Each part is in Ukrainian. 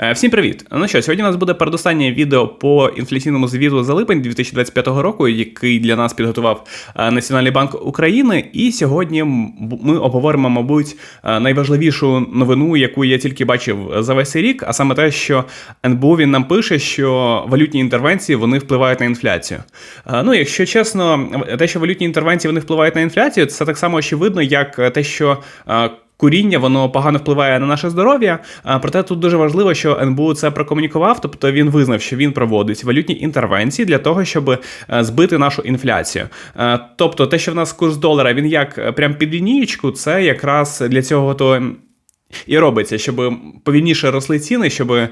Е, Всім привіт! Ну що, сьогодні у нас буде передостаннє відео по інфляційному звіту за липень 2025 року, який для нас підготував е, Національний банк України. І сьогодні ми обговоримо, мабуть, е, найважливішу новину, яку я тільки бачив за весь рік, а саме те, що НБУ він нам пише, що валютні інтервенції вони впливають на інфляцію. Ну, якщо чесно, те, що валютні інтервенції вони впливають на інфляцію, це так само очевидно, як те, що. Е, Куріння воно погано впливає на наше здоров'я. А, Проте тут дуже важливо, що НБУ це прокомунікував, тобто він визнав, що він проводить валютні інтервенції для того, щоб е, збити нашу інфляцію. Е, Тобто, те, що в нас курс долара, він як е, прям під лінієчку, це якраз для цього то. І робиться, щоб повільніше росли ціни, щоб е,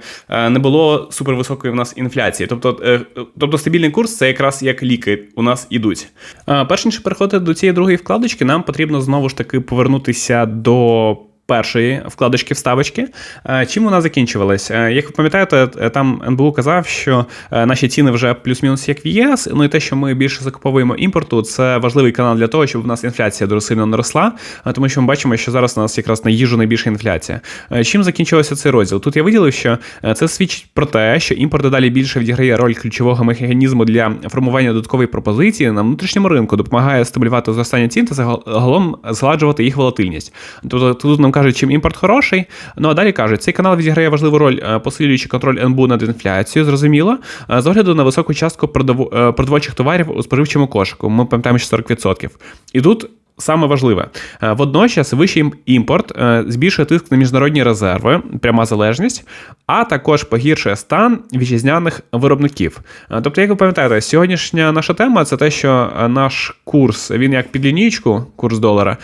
не було супервисокої в нас інфляції. Тобто, е, тобто стабільний курс це якраз як ліки у нас ідуть. Е, Перш ніж переходити до цієї другої вкладочки, нам потрібно знову ж таки повернутися до. Першої вкладочки вставочки. Е, Чим вона закінчувалась? Е, Як ви пам'ятаєте, е, там НБУ казав, що наші ціни вже плюс-мінус як в ЄС. Ну і те, що ми більше закуповуємо імпорту, це важливий канал для того, щоб в нас інфляція дуже сильно не росла, тому що ми бачимо, що зараз у нас якраз на їжу найбільша інфляція. Чим закінчився цей розділ? Тут я виділив, що це свідчить про те, що імпорт далі більше відіграє роль ключового механізму для формування додаткової пропозиції на внутрішньому ринку, допомагає стабілювати зростання цін та загалом згладжувати їх волатильність. Тобто тут нам кажуть, чим імпорт хороший. Ну а далі кажуть, цей канал відіграє важливу роль, е, посилюючи контроль НБУ над інфляцією, зрозуміло, е, з огляду на високу частку е, продовольчих товарів у споживчому кошику. Ми пам'ятаємо, що 40%. І тут. Саме важливе, Е, водночас вищий імпорт е, збільшує тиск на міжнародні резерви, пряма залежність, а також погіршує стан вітчизняних виробників. Е, Тобто, як ви пам'ятаєте, сьогоднішня наша тема це те, що наш курс він як під лінійку, курс долара,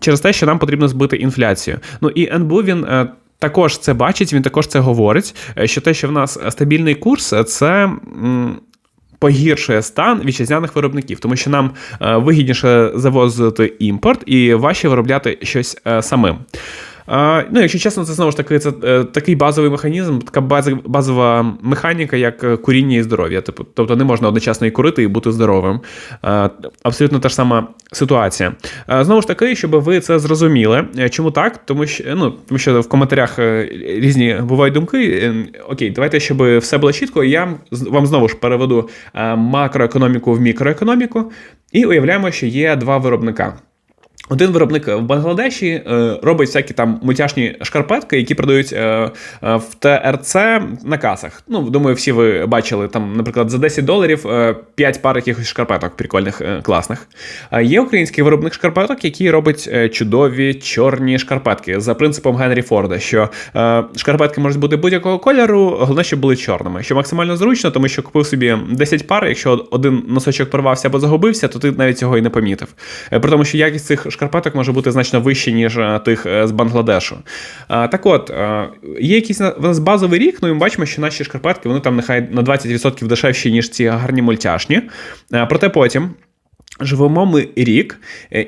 через те, що нам потрібно збити інфляцію. Ну і НБУ він. Також це бачить, він також це говорить. Що те, що в нас стабільний курс, це погіршує стан вітчизняних виробників, тому що нам е, вигідніше завозити імпорт і важче виробляти щось е, самим. Ну, якщо чесно, це знову ж таки це е, такий базовий механізм, така базова механіка, як е, куріння і здоров'я. Типу, тобто не можна одночасно і курити, і бути здоровим. Е, Абсолютно та ж сама ситуація. Знову ж таки, щоб ви це зрозуміли. Чому так? Тому що ну, тому що в коментарях різні бувають думки. Окей, давайте, щоб все було чітко, я вам знову ж переведу макроекономіку в мікроекономіку, і уявляємо, що є два виробника. Один виробник в Бангладеші е, робить всякі там мультяшні шкарпетки, які продають е, е, в ТРЦ на касах. Ну, думаю, всі ви бачили там, наприклад, за 10 доларів е, 5 пар якихось шкарпеток, прикольних, класних. Є український виробник шкарпеток, який робить чудові чорні шкарпетки за принципом Генрі Форда, що шкарпетки можуть бути будь-якого кольору, головне, щоб були чорними. Що максимально зручно, тому що купив собі 10 пар, якщо один носочок порвався або загубився, то ти навіть цього і не помітив. При тому, що якість цих шкарпеток може бути значно вища, ніж е, тих е, з Бангладешу. Так от, е, є якийсь в нас базовий рік, ну і ми бачимо, що наші шкарпетки вони там нехай на 20% дешевші, ніж ці гарні мультяшні. Проте потім. Живемо ми рік,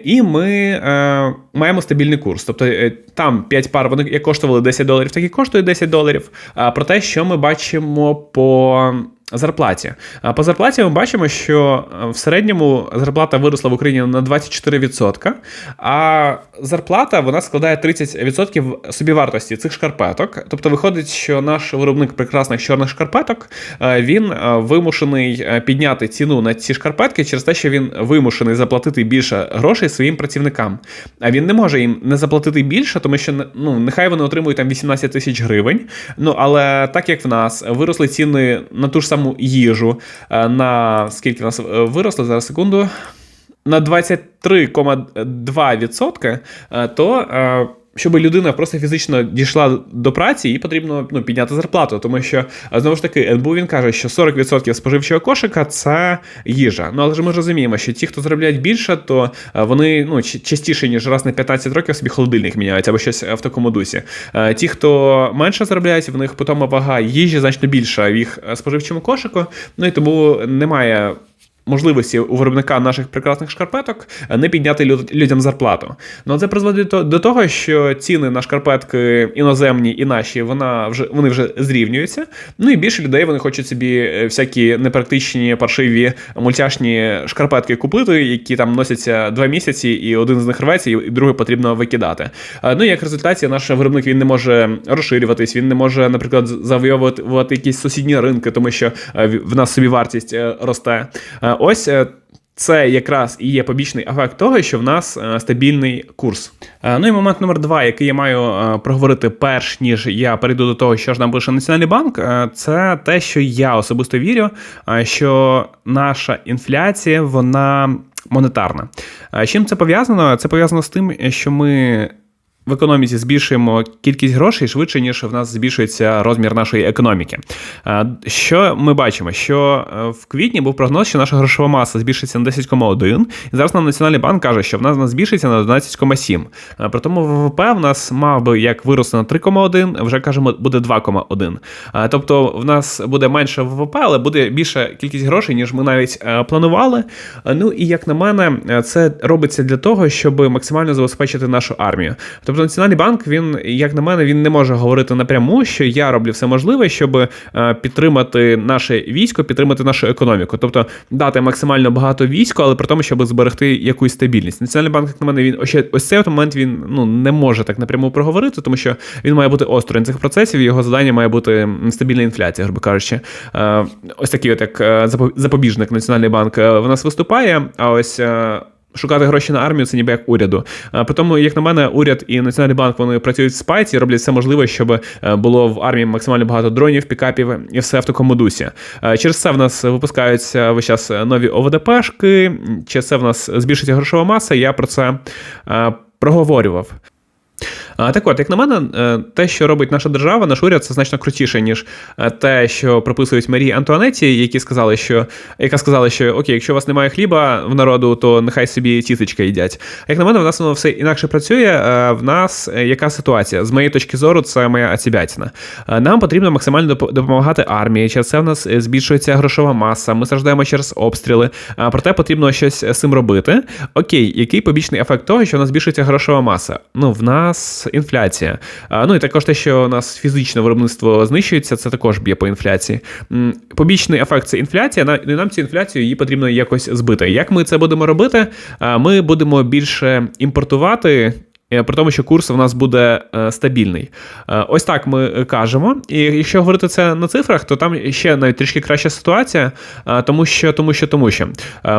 і ми е, маємо стабільний курс. Тобто там 5 пар вони як коштували 10 доларів, так і коштує 10 доларів. А про те, що ми бачимо по зарплаті. По зарплаті ми бачимо, що е, в середньому зарплата виросла в Україні на 24%, а зарплата вона складає 30% собівартості цих шкарпеток. Тобто виходить, що наш виробник прекрасних чорних шкарпеток е, він е, вимушений підняти ціну на ці шкарпетки через те, що він вимушений заплатити більше грошей своїм працівникам. А він не може їм не заплатити більше, тому що ну, нехай вони отримують там 18 тисяч гривень. Ну але так як в нас виросли ціни на ту ж саму їжу, е, на скільки нас виросло зараз секунду. На 23,2%, е, то е, щоб людина просто фізично дійшла до праці, їй потрібно ну, підняти зарплату, тому що знову ж таки НБУ він каже, що 40% споживчого кошика це їжа. Ну але ж ми розуміємо, що ті, хто заробляють більше, то вони ну частіше ніж раз на 15 років собі холодильник міняють або щось в такому дусі. Ті, хто менше заробляють, в них потім вага їжі значно більша в їх споживчому кошику. Ну і тому немає можливості у виробника наших прекрасних шкарпеток не підняти людям зарплату. Ну це призводить до того, що ціни на шкарпетки іноземні і наші вона вже вони вже зрівнюються. Ну і більше людей вони хочуть собі е, всякі непрактичні паршиві мультяшні шкарпетки купити, які там носяться два місяці, і один з них рветься, і другий потрібно викидати. Ну і як результаті, наш виробник він не може розширюватись, він не може, наприклад, завойовувати якісь сусідні ринки, тому що е, в нас собі вартість е, росте. Ось це якраз і є побічний ефект того, що в нас е, стабільний курс. Е, ну і момент номер два, який я маю е, проговорити, перш ніж я перейду до того, що ж нам пише Національний банк, це те, що я особисто вірю, що наша інфляція вона монетарна. Чим це пов'язано? Це пов'язано з тим, що ми в економіці збільшуємо кількість грошей швидше, ніж в нас збільшується розмір нашої економіки. Що ми бачимо? Що е, в квітні був прогноз, що наша грошова маса збільшиться на 10,1, і зараз нам Національний банк каже, що в нас збільшиться на 11,7. При тому ВВП в нас мав би як вирости на 3,1, вже кажемо, буде 2,1. Тобто в нас буде менше ВВП, але буде більша кількість грошей, ніж ми навіть е, планували. Ну і як на мене, це робиться для того, щоб максимально забезпечити нашу армію. Тобто Тобто Національний банк, він, як на мене, він не може говорити напряму, що я роблю все можливе, щоб е, підтримати наше військо, підтримати нашу економіку. Тобто дати максимально багато війська, але при тому, щоб зберегти якусь стабільність. Національний банк, як на мене, він ось, ось цей момент він ну не може так напряму проговорити, тому що він має бути осторонь цих процесів. Його завдання має бути стабільна інфляція, грубо кажучи. Е, ось такий, от як е, запобіжник Національний банк в нас виступає. А ось шукати гроші на армію це ніби як уряду. При тому, як на мене, уряд і Національний банк вони працюють в спайці, роблять все можливе, щоб е, було в армії максимально багато дронів, пікапів і все в такому дусі. Через це в нас випускаються весь час нові ОВДПшки, через це в нас збільшиться грошова маса. Я про це е, проговорював. Так от, як на мене, е, те, що робить наша держава, наш уряд, це значно крутіше, ніж е, те, що прописують Марії Антуанеті, які сказали, що яка сказала, що окей, якщо у вас немає хліба в народу, то нехай собі тіточка їдять. А Як на мене, в нас воно все інакше працює. Е, в нас яка ситуація? З моєї точки зору, це моя оцібятіна. Нам потрібно максимально допомагати армії. Через це в нас збільшується грошова маса. Ми страждаємо через обстріли. Проте потрібно щось з цим робити. Окей, який побічний ефект того, що в нас збільшується грошова маса? Ну, в нас інфляція. Ну і також те, що у нас фізичне виробництво знищується, це також б'є по інфляції. Побічний ефект це інфляція. і нам цю інфляцію її потрібно якось збити. Як ми це будемо робити? Ми будемо більше імпортувати при тому, що курс у нас буде е, стабільний. Е, ось так ми кажемо. І якщо говорити це на цифрах, то там ще навіть трішки краща ситуація, тому що тому що, тому що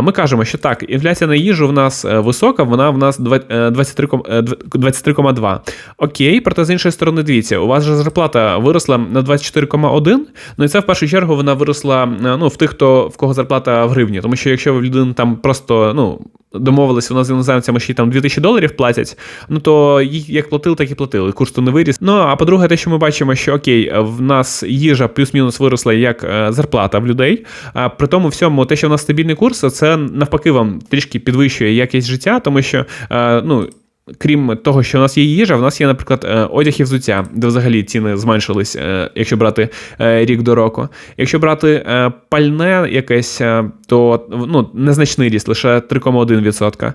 ми кажемо, що так, інфляція на їжу в нас висока, вона в нас 23,2. Окей, проте з іншої сторони, дивіться, у вас же зарплата виросла на 24,1. Ну і це в першу чергу вона виросла ну, в тих, хто в кого зарплата в гривні. Тому що якщо в людини там просто ну, домовилися вона з іноземцями, що там 2000 доларів платять, ну то як платили, так і платили. Курс то не виріс. Ну а по-друге, те, що ми бачимо, що окей, в нас їжа плюс-мінус виросла як е, зарплата в людей. А при тому всьому, те, що в нас стабільний курс, це навпаки вам трішки підвищує якість життя, тому що е, ну крім того, що у нас є їжа, в нас є, наприклад, е, одяг і взуття, де взагалі ціни зменшились, е, якщо брати е, рік до року. Якщо брати пальне якесь, то ну, незначний ріст, лише 3,1%.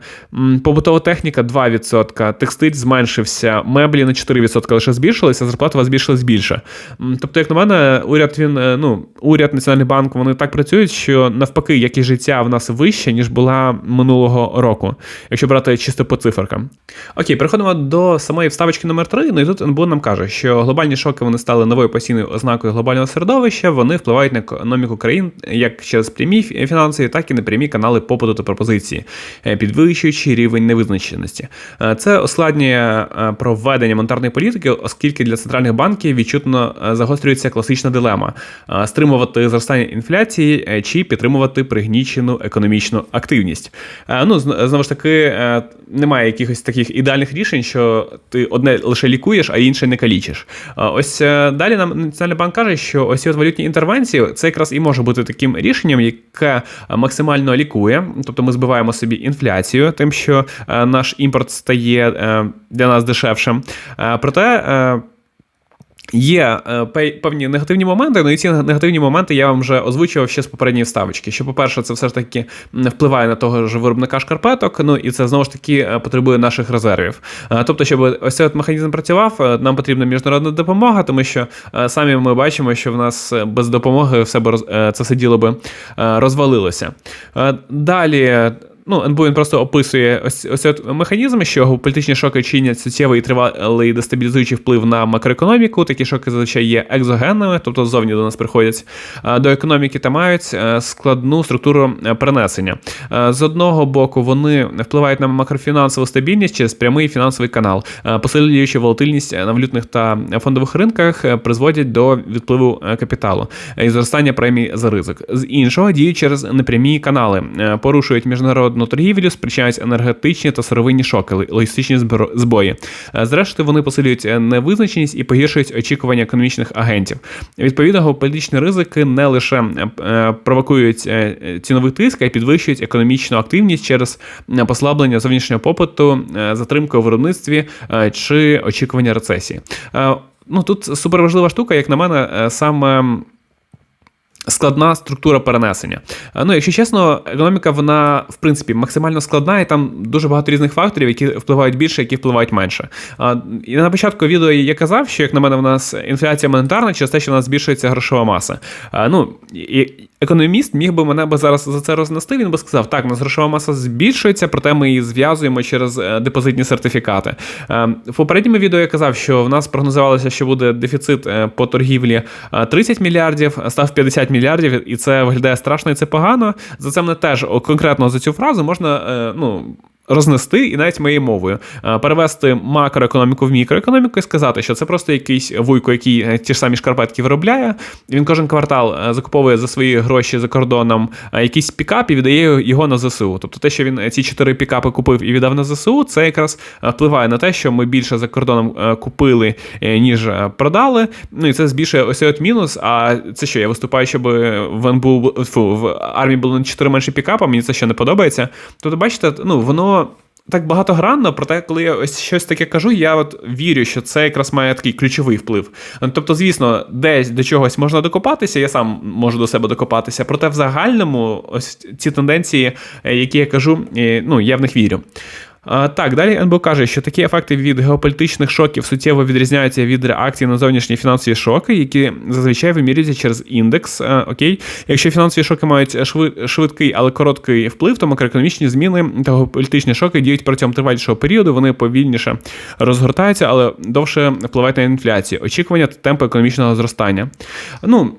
Побутова техніка 2%, текстиль зменшився, меблі на 4% лише збільшилися, зарплата у вас збільшилась більше. Тобто, як на мене, уряд він, ну, уряд, Національний банк, вони так працюють, що навпаки, якість життя в нас вище, ніж була минулого року, якщо брати чисто по циферкам. Окей, переходимо до самої вставочки номер 3 Ну і тут НБУ нам каже, що глобальні шоки вони стали новою постійною ознакою глобального середовища. Вони впливають на економіку країн як через прямі фінанси, так і непрямі канали попиту та пропозиції, е, підвищуючи рівень невизначеності. Е, це ускладнює е, проведення монетарної політики, оскільки для центральних банків відчутно загострюється класична дилема: стримувати зростання інфляції чи підтримувати пригнічену економічну активність. Ну знову ж таки, немає якихось таких ідеальних рішень, що ти одне лише лікуєш, а інше не калічиш. Ось е, далі нам Національний банк каже, що ось от валютні інтервенції це якраз і може бути таким рішенням, яке максимально лікує. Тобто ми збиваємо собі інфляцію, тим, що е, наш імпорт стає е, для нас дешевшим. Проте. Є е, певні негативні моменти, ну і ці негативні моменти я вам вже озвучував ще з попередньої ставочки. Що, по-перше, це все ж таки впливає на того ж виробника шкарпеток, ну і це знову ж таки е, потребує наших резервів. Е, тобто, щоб ось цей механізм працював, нам потрібна міжнародна допомога, тому що самі ми бачимо, що в нас без допомоги все б це все діло би розвалилося. Далі ну, НБУ він просто описує ось ось механізм, що політичні шоки чинять суттєвий і тривалий дестабілізуючий вплив на макроекономіку. Такі шоки зазвичай є екзогенними, тобто ззовні до нас приходять до економіки та мають е, складну структуру е, перенесення. Е, з одного боку, вони впливають на макрофінансову стабільність через прямий фінансовий канал, посилюючи волатильність на валютних та фондових ринках, призводять до відпливу капіталу і зростання премій за ризик. З іншого діють через непрямі канали, порушують міжнародні міжнародну торгівлю спричиняють енергетичні та сировинні шоки, логістичні збої. Е, зрештою, вони посилюють е, невизначеність і погіршують очікування економічних агентів. Відповідно, політичні ризики не лише е, провокують ціновий тиск, а й підвищують економічну активність через послаблення зовнішнього попиту, затримку у виробництві чи очікування рецесії. Ну тут суперважлива штука, як на мене, саме Складна структура перенесення. Ну, якщо чесно, економіка вона в принципі максимально складна, і там дуже багато різних факторів, які впливають більше, які впливають менше. І на початку відео я казав, що як на мене, в нас інфляція монетарна через те, що в нас збільшується грошова маса. Ну і економіст міг би мене би зараз за це рознести. Він би сказав, так, у нас грошова маса збільшується, проте ми її зв'язуємо через е, депозитні сертифікати. Е, в попередньому відео я казав, що в нас прогнозувалося, що буде дефіцит е, по торгівлі 30 мільярдів, став 50 мільярдів, і це виглядає страшно, і це погано. За це мене теж конкретно за цю фразу можна ну рознести і навіть моєю мовою е, перевести макроекономіку в мікроекономіку і сказати, що це просто якийсь вуйко, який е, ті ж самі шкарпетки виробляє. Він кожен квартал е, закуповує за свої гроші за кордоном якийсь пікап і віддає його на ЗСУ. Тобто те, що він ці чотири пікапи купив і віддав на ЗСУ, це якраз впливає на те, що ми більше за кордоном купили, ніж продали. Ну і це збільшує ось от мінус. А це що? Я виступаю, щоб в НБУ фу, в армії було на чотири менше пікапа, мені це ще не подобається. Тобто, бачите, ну воно так багатогранно, проте, коли я ось щось таке кажу, я от вірю, що це якраз має такий ключовий вплив. Тобто, звісно, десь до чогось можна докопатися, я сам можу до себе докопатися, проте в загальному ось ці тенденції, е, які я кажу, е, ну я в них вірю. Так, далі НБУ каже, що такі ефекти від геополітичних шоків суттєво відрізняються від реакції на зовнішні фінансові шоки, які зазвичай вимірюються через індекс. Окей, якщо фінансові шоки мають швидкий, але короткий вплив, то макроекономічні зміни та геополітичні шоки діють протягом тривалішого періоду. Вони повільніше розгортаються, але довше впливають на інфляцію, очікування та темпи економічного зростання. Ну.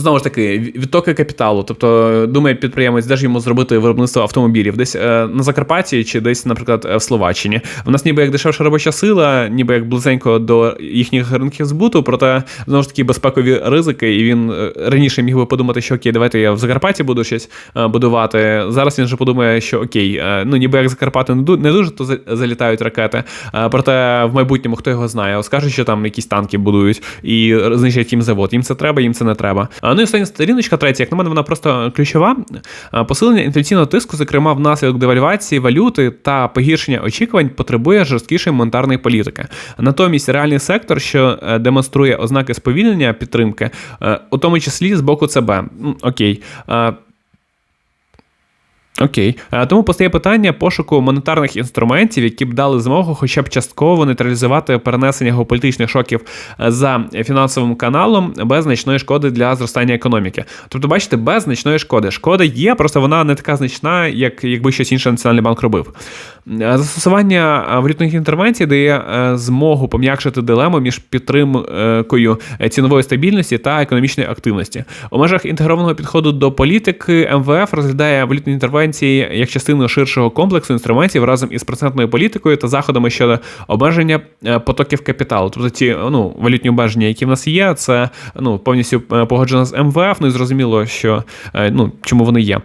Знову ж таки, відтоки капіталу. Тобто, думає підприємець, де ж йому зробити виробництво автомобілів, десь е, на Закарпатті чи десь, наприклад, в Словаччині. У нас ніби як дешевша робоча сила, ніби як близенько до їхніх ринків збуту, проте знову ж таки безпекові ризики. І він е, раніше міг би подумати, що окей, давайте я в Закарпатті буду щось е, будувати. Зараз він вже подумає, що окей, ну ніби як Закарпати не дуже то залітають ракети. Проте в майбутньому хто його знає, скажуть, що там якісь танки будують і знищать їм завод. Їм це треба, їм це не треба. Ну і остання сторіночка третя, як на мене, вона просто ключова. Посилення інфляційного тиску, зокрема, внаслідок девальвації валюти та погіршення очікувань, потребує жорсткішої монетарної політики. Натомість реальний сектор, що е, демонструє ознаки сповільнення підтримки, е, у тому числі з боку ЦБ. Окей. Окей, е, тому постає питання пошуку монетарних інструментів, які б дали змогу, хоча б частково нейтралізувати перенесення геополітичних шоків е, за фінансовим каналом без значної шкоди для зростання економіки. Тобто, бачите, без значної шкоди. Шкода є, просто вона не така значна, як якби щось інше національний банк робив. Е, застосування валютних інтервенцій дає змогу пом'якшити дилему між підтримкою цінової стабільності та економічної активності. У межах інтегрованого підходу до політики МВФ розглядає валютні інтервенції конвенції як частину ширшого комплексу інструментів разом із процентною політикою та заходами щодо обмеження е, потоків капіталу. Тобто ці ну, валютні обмеження, які в нас є, це ну, повністю е, погоджено з МВФ. Ну і зрозуміло, що е, ну, чому вони є.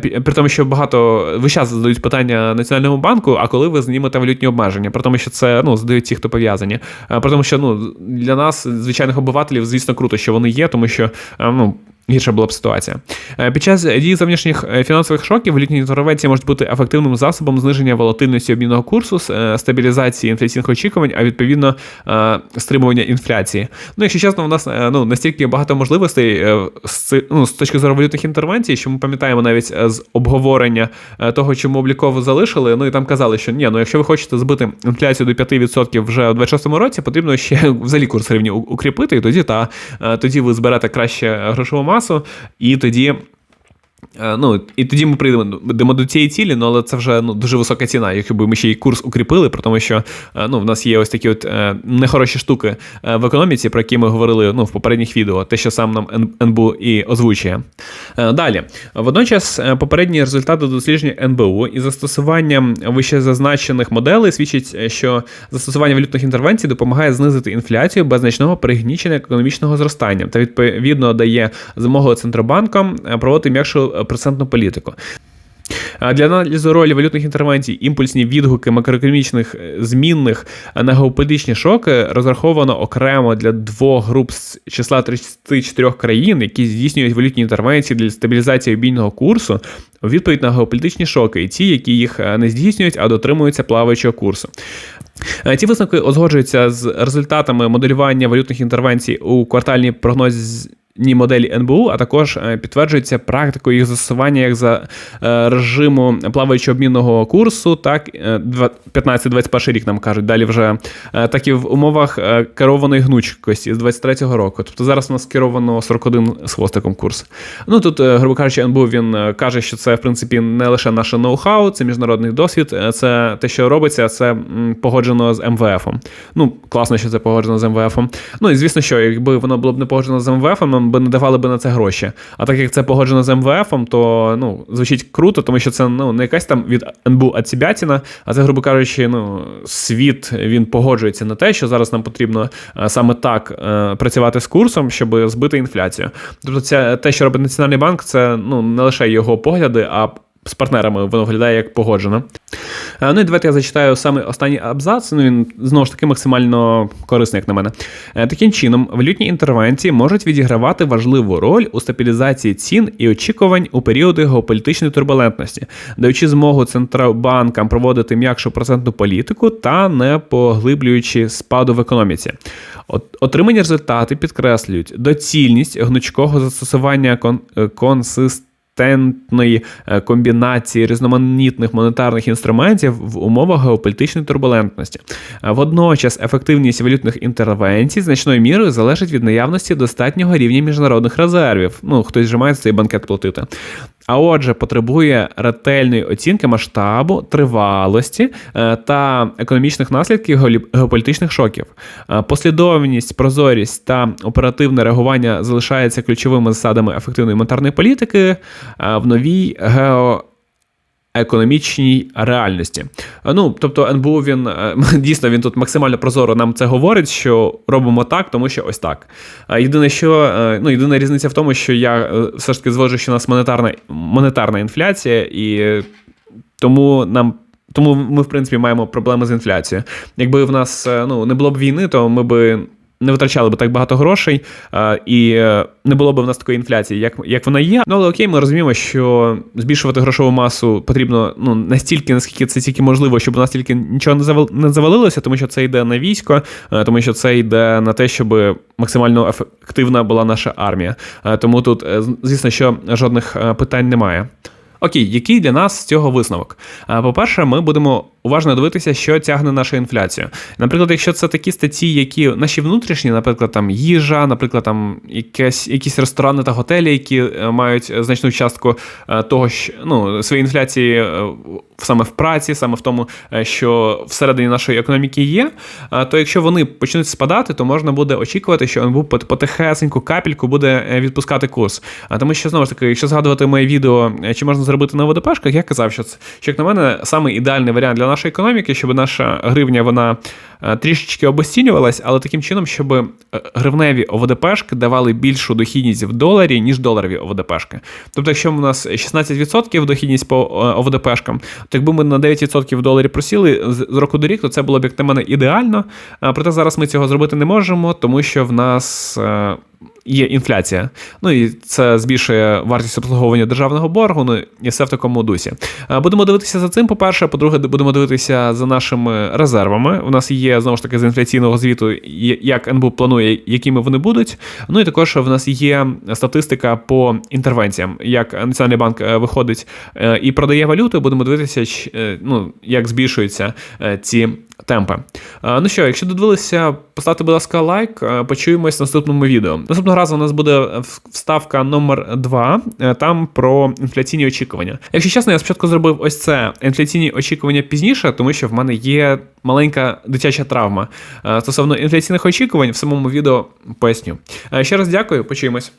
При тому, що багато весь час задають питання Національному банку, а коли ви знімете валютні обмеження? При тому, що це ну, задають ті, хто пов'язані. При тому, що ну, для нас, звичайних обивателів, звісно, круто, що вони є, тому що ну. Гірша була б ситуація. Е, під час дії зовнішніх е, фінансових шоків валютні інтервенції можуть бути ефективним засобом зниження волатильності обмінного курсу, е, стабілізації інфляційних очікувань, а відповідно стримування інфляції. Ну, якщо чесно, у нас ну, настільки багато можливостей ну, з точки зору валютних інтервенцій, що ми пам'ятаємо навіть з обговорення того, чому обліково залишили. Ну і там казали, що ні, ну якщо ви хочете збити інфляцію до 5% вже у 26 році, потрібно ще взагалі курс гривні укріпити, і тоді та тоді ви зберете краще грошову масу масу, і тоді ну, І тоді ми прийдемо до цієї цілі, ну, але це вже ну, дуже висока ціна, якби ми ще й курс укріпили, тому що е, ну, в нас є ось такі от е, нехороші штуки в економіці, про які ми говорили ну, в попередніх відео, те, що сам нам НБУ і озвучує. Далі, водночас, попередні результати дослідження НБУ і застосуванням вище зазначених моделей свідчить, що застосування валютних інтервенцій допомагає знизити інфляцію без значного пригнічення економічного зростання та відповідно дає змогу центробанкам проводити м'якшу процентну політику. Для аналізу ролі валютних інтервенцій, імпульсні відгуки макроекономічних е, змінних на геополітичні шоки розраховано окремо для двох груп з числа 34 країн, які здійснюють валютні інтервенції для стабілізації обійного курсу у відповідь на геополітичні шоки, і ті, які їх е, не здійснюють, а дотримуються плаваючого курсу. Е, ці висновки узгоджуються з результатами моделювання валютних інтервенцій у квартальній прогнозі ні моделі НБУ, а також е, підтверджується практикою їх застосування як за е, режиму плаваючого обмінного курсу, так 15-21 е, рік нам кажуть, далі вже так і в умовах керованої гнучкості з 23-го року. Тобто зараз у нас керовано 41 з хвостиком курс. Ну тут, грубо кажучи, НБУ він каже, що це в принципі не лише наше ноу-хау, це міжнародний досвід, це те, що робиться, це погоджено з МВФ. Ну, класно, що це погоджено з МВФ. Ну і звісно, що якби воно було б не погоджено з МВФ, би не давали би на це гроші. А так як це погоджено з МВФ, то ну, звучить круто, тому що це ну, не якась там від НБУ Ацібятіна, а це, грубо кажучи, ну, світ він погоджується на те, що зараз нам потрібно е, саме так е, працювати з курсом, щоб збити інфляцію. Тобто, це те, що робить Національний банк, це ну, не лише його погляди, а з партнерами воно виглядає як погоджено. Е, ну і давайте я зачитаю саме останній абзац. Ну він знову ж таки максимально корисний, як на мене. Е, таким чином, валютні інтервенції можуть відігравати важливу роль у стабілізації цін і очікувань у періоди геополітичної турбулентності, даючи змогу центробанкам проводити м'якшу процентну політику та не поглиблюючи спаду в економіці. Отримані результати підкреслюють доцільність гнучкого застосування кон- е, консистентності консистентної е, комбінації різноманітних монетарних інструментів в умовах геополітичної турбулентності. Е, водночас ефективність валютних інтервенцій значною мірою залежить від наявності достатнього рівня міжнародних резервів. Ну, хтось же має цей банкет платити а отже, потребує ретельної оцінки масштабу, тривалості е, та економічних наслідків геополітичних шоків. Послідовність, прозорість та оперативне реагування залишаються ключовими засадами ефективної монетарної політики в новій гео економічній реальності. Ну, тобто, НБУ він е, дійсно він тут максимально прозоро нам це говорить, що робимо так, тому що ось так. Єдине, що е, ну, єдина різниця в тому, що я е, все ж таки звожу, що у нас монетарна монетарна інфляція, і тому нам. Тому ми, в принципі, маємо проблеми з інфляцією. Якби в нас ну, не було б війни, то ми би не витрачали б так багато грошей, і е, не було б в нас такої інфляції, як як вона є. Ну але окей, ми розуміємо, що збільшувати грошову масу потрібно ну настільки, наскільки це тільки можливо, щоб у нас тільки нічого не завалилося, тому що це йде на військо, е, тому що це йде на те, щоб максимально ефективна була наша армія. Е, тому тут, звісно, що жодних питань немає. Окей, який для нас з цього висновок? По-перше, ми будемо уважно дивитися, що тягне нашу інфляцію. Наприклад, якщо це такі статті, які наші внутрішні, наприклад, там їжа, наприклад, там якесь, якісь ресторани та готелі, які е, мають значну частку е, того, що ну, своєї інфляції е, саме в праці, саме в тому, що всередині нашої економіки є, то якщо вони почнуть спадати, то можна буде очікувати, що НБУ потихесеньку капельку буде відпускати курс. А тому що знову ж таки, якщо згадувати моє відео, чи можна зробити на ВДПшках, я казав, що це що як на мене саме ідеальний варіант для нашої економіки, щоб наша гривня вона е, трішечки обесцінювалась, але таким чином, щоб е, гривневі ОВДПшки давали більшу дохідність в доларі, ніж доларові ОВДПшки. Тобто, якщо у нас 16% дохідність по е, ОВДПшкам, то якби ми на 9% в доларі просіли з року до рік, то це було б як на мене ідеально. Проте зараз ми цього зробити не можемо, тому що в нас є інфляція. Ну і це збільшує вартість обслуговування державного боргу. Ну і все в такому дусі. Е, Будемо дивитися за цим. По-перше, по-друге, будемо дивитися за нашими резервами. У нас є знову ж таки з інфляційного звіту, як НБУ планує, якими вони будуть. Ну і також в нас є статистика по інтервенціям, як Національний банк е, виходить е, і продає валюту. Будемо дивитися, ну як збільшуються ці темпи. Е, Ну що, якщо додивилися, поставте, будь ласка, лайк. е, Почуємось в наступному відео. Наступного разу у нас буде вставка номер 2, там про інфляційні очікування. Якщо чесно, я спочатку зробив ось це інфляційні очікування пізніше, тому що в мене є маленька дитяча травма. Е, Стосовно інфляційних очікувань, в самому відео поясню. Е, Ще раз дякую, почуємось.